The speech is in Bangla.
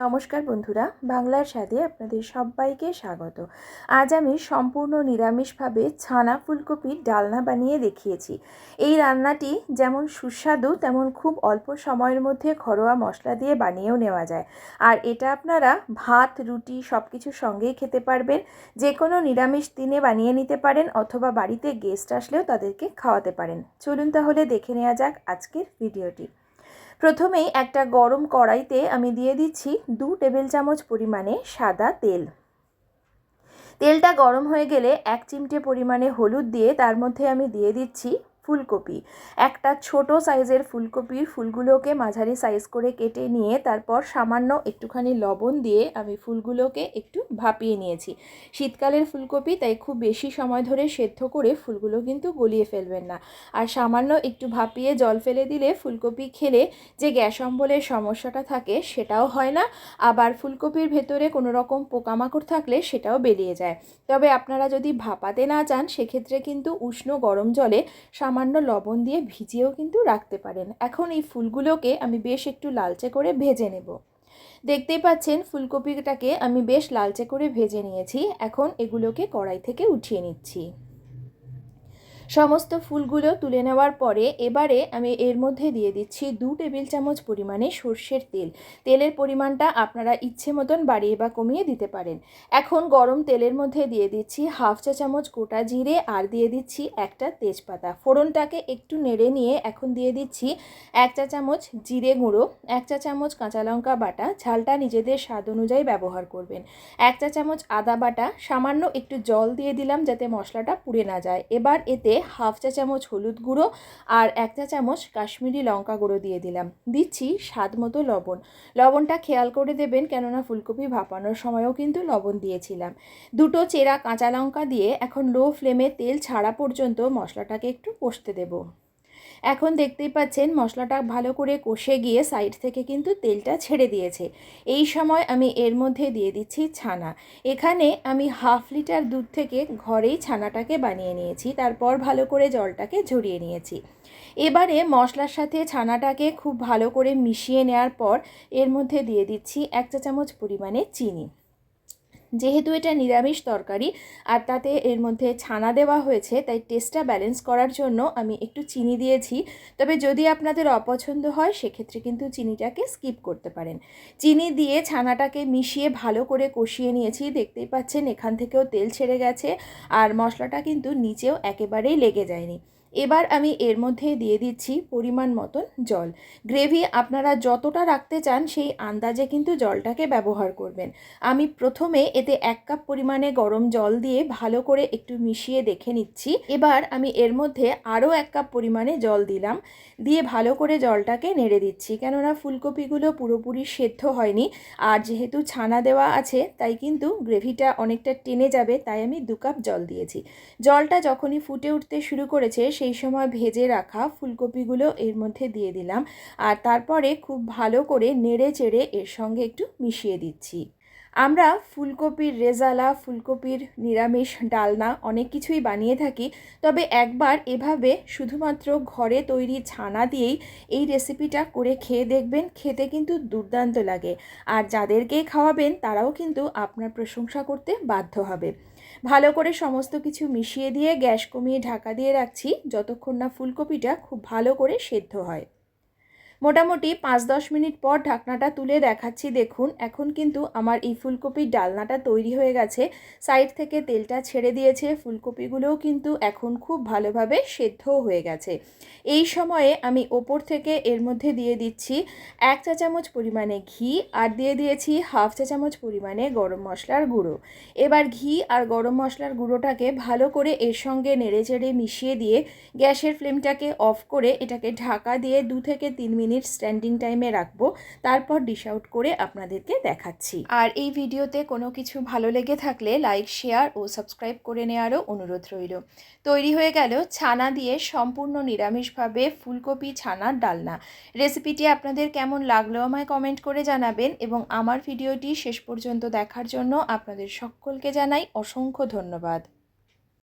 নমস্কার বন্ধুরা, বাংলার স্বাদে আপনাদের সবাইকে স্বাগত। আজ আমি সম্পূর্ণ নিরামিষভাবে ছানা ফুলকপির ডালনা বানিয়ে দেখিয়েছি। এই রান্নাটি যেমন সুস্বাদু, তেমন খুব অল্প সময়ের মধ্যে ঘরোয়া মশলা দিয়ে বানিয়েও নেওয়া যায়। আর এটা আপনারা ভাত, রুটি সব কিছুর সঙ্গেই খেতে পারবেন। যে কোনো নিরামিষ দিনে বানিয়ে নিতে পারেন অথবা বাড়িতে গেস্ট আসলেও তাদেরকে খাওয়াতে পারেন। চলুন তাহলে দেখে নেওয়া যাক আজকের ভিডিওটি। প্রথমেই একটা গরম কড়াইতে আমি দিয়ে দিচ্ছি দু টেবিল চামচ পরিমাণে সাদা তেল। তেলটা গরম হয়ে গেলে এক চিমটে পরিমাণে হলুদ দিয়ে তার মধ্যে আমি দিয়ে দিচ্ছি ফুলকপি। একটা ছোট সাইজের ফুলকপির ফুলগুলোকে মাঝারি সাইজ করে কেটে নিয়ে তারপর সামান্য একটুখানি লবণ দিয়ে আমি ফুলগুলোকে একটু ভাপিয়ে নিয়েছি। শীতকালের ফুলকপি, তাই খুব বেশি সময় ধরে সেদ্ধ করে ফুলগুলো কিন্তু গলিয়ে ফেলবেন না। আর সামান্য একটু ভাপিয়ে জল ফেলে দিলে ফুলকপি খেলে যে গ্যাস অম্বলের সমস্যাটা থাকে সেটাও হয় না। আবার ফুলকপির ভেতরে কোনো রকম পোকামাকড় থাকলে সেটাও বেরিয়ে যায়। তবে আপনারা যদি ভাপাতে না চান, সেক্ষেত্রে কিন্তু উষ্ণ গরম জলে সামান্য লবণ দিয়ে ভিজিয়েও কিন্তু রাখতে পারেন। এখন এই ফুলগুলোকে আমি বেশ একটু লালচে করে ভেজে নেব। দেখতেই পাচ্ছেন ফুলকপিটাকে আমি বেশ লালচে করে ভেজে নিয়েছি। এখন এগুলোকে কড়াই থেকে উঠিয়ে নিচ্ছি। সমস্ত ফুলগুলো তুলে নেওয়ার পরে এবারে আমি এর মধ্যে দিয়ে দিচ্ছি দু টেবিল চামচ পরিমাণে সর্ষের তেল। তেলের পরিমাণটা আপনারা ইচ্ছে মতন বাড়িয়ে বা কমিয়ে দিতে পারেন। এখন গরম তেলের মধ্যে দিয়ে দিচ্ছি হাফ চা চামচ গোটা জিরে আর দিয়ে দিচ্ছি একটা তেজপাতা। ফোড়নটাকে একটু নেড়ে নিয়ে এখন দিয়ে দিচ্ছি এক চা চামচ জিরে গুঁড়ো, এক চা চামচ কাঁচা লঙ্কা বাটা, ঝালটা নিজেদের স্বাদ অনুযায়ী ব্যবহার করবেন। এক চা চামচ আদা বাটা, সামান্য একটু জল দিয়ে দিলাম যাতে মশলাটা পুড়ে না যায়। এবার এতে হাফ চা চামচ হলুদ গুঁড়ো আর এক চা চামচ কাশ্মীরি লঙ্কা গুঁড়ো দিয়ে দিলাম। দিচ্ছি স্বাদ মতো লবণ। লবণটা খেয়াল করে দেবেন কেননা ফুলকপি ভাপানোর সময়ও কিন্তু লবণ দিয়েছিলাম। দুটো চেরা কাঁচা লঙ্কা দিয়ে এখন লো ফ্লেমে তেল ছাড়া পর্যন্ত মশলাটাকে একটু কষতে দেবো। এখন দেখতেই পাচ্ছেন মশলাটা ভালো করে কষে গিয়ে সাইড থেকে কিন্তু তেলটা ছেড়ে দিয়েছে। এই সময় আমি এর মধ্যে দিয়ে দিচ্ছি ছানা। এখানে আমি হাফ লিটার দুধ থেকে ঘরেই ছানাটাকে বানিয়ে নিয়েছি, তারপর ভালো করে জলটাকে ঝরিয়ে নিয়েছি। এবারে মশলার সাথে ছানাটাকে খুব ভালো করে মিশিয়ে নেওয়ার পর এর মধ্যে দিয়ে দিচ্ছি এক চা চামচ পরিমাণে চিনি। যেহেতু এটা নিরামিষ তরকারি আর তাতে এর মধ্যে ছানা দেওয়া হয়েছে, তাই টেস্টটা ব্যালেন্স করার জন্য আমি একটু চিনি দিয়েছি। তবে যদি আপনাদের অপছন্দ হয়, সেক্ষেত্রে কিন্তু চিনিটাকে স্কিপ করতে পারেন। চিনি দিয়ে ছানাটাকে মিশিয়ে ভালো করে কষিয়ে নিয়েছি। দেখতেই পাচ্ছেন এখান থেকেও তেল ছেড়ে গেছে আর মশলাটা কিন্তু নিচেও একেবারেই লেগে যায়নি। এবার আমি এর মধ্যে দিয়ে দিচ্ছি পরিমাণ মতন জল। গ্রেভি আপনারা যতটা রাখতে চান সেই আন্দাজে কিন্তু জলটাকে ব্যবহার করবেন। আমি প্রথমে এতে এক কাপ পরিমাণে গরম জল দিয়ে ভালো করে একটু মিশিয়ে দেখে নিচ্ছি। এবার আমি এর মধ্যে আরও এক কাপ পরিমাণে জল দিলাম। দিয়ে ভালো করে জলটাকে নেড়ে দিচ্ছি। কেননা ফুলকপিগুলো পুরোপুরি সেদ্ধ হয়নি। আর যেহেতু ছানা দেওয়া আছে, তাই কিন্তু গ্রেভিটা অনেকটা টেনে যাবে, তাই আমি দু কাপ জল দিয়েছি। জলটা যখনই ফুটে উঠতে শুরু করেছে সেই সময় ভেজে রাখা ফুলকপিগুলো এর মধ্যে দিয়ে দিলাম। আর তারপরে খুব ভালো করে নেড়ে চেড়ে এর সঙ্গে একটু মিশিয়ে দিচ্ছি। আমরা ফুলকপির রেজালা, ফুলকপির নিরামিষ ডালনা অনেক কিছুই বানিয়ে থাকি। তবে একবার এভাবে শুধুমাত্র ঘরে তৈরি ছানা দিয়েই এই রেসিপিটা করে খেয়ে দেখবেন, খেতে কিন্তু দুর্দান্ত লাগে। আর যাদেরকেই খাওয়াবেন, তারাও কিন্তু আপনার প্রশংসা করতে বাধ্য হবে। ভালো করে সমস্ত কিছু মিশিয়ে দিয়ে গ্যাস কমিয়ে ঢাকা দিয়ে রাখছি। যতক্ষণ না ফুলকপিটা খুব ভালো করে সেদ্ধ হয়। মোটামুটি পাঁচ দশ মিনিট পর ঢাকনাটা তুলে দেখাচ্ছি, দেখুন। এখন কিন্তু আমার এই ফুলকপির ডালনাটা তৈরি হয়ে গেছে। সাইড থেকে তেলটা ছেড়ে দিয়েছে। ফুলকপিগুলোও কিন্তু এখন খুব ভালোভাবে সেদ্ধও হয়ে গেছে। এই সময়ে আমি ওপর থেকে এর মধ্যে দিয়ে দিচ্ছি এক চা চামচ পরিমাণে ঘি আর দিয়ে দিয়েছি হাফ চা চামচ পরিমাণে গরম মশলার গুঁড়ো। এবার ঘি আর গরম মশলার গুঁড়োটাকে ভালো করে এর সঙ্গে নেড়ে চেড়ে মিশিয়ে দিয়ে গ্যাসের ফ্লেমটাকে অফ করে এটাকে ঢাকা দিয়ে দু থেকে তিন মিনিট মিনিট স্ট্যান্ডিং টাইমে রাখব, তারপর ডিশ আউট করে আপনাদেরকে দেখাচ্ছি। আর এই ভিডিওতে কোনো কিছু ভালো লেগে থাকলে লাইক শেয়ার ও সাবস্ক্রাইব করে নেওয়ারও অনুরোধ রইল। তৈরি হয়ে গেল ছানা দিয়ে সম্পূর্ণ নিরামিষভাবে ফুলকপি ছানার ডালনা। রেসিপিটি আপনাদের কেমন লাগল আমায় কমেন্ট করে জানাবেন এবং আমার ভিডিওটি শেষ পর্যন্ত দেখার জন্য আপনাদের সকলকে জানাই অসংখ্য ধন্যবাদ।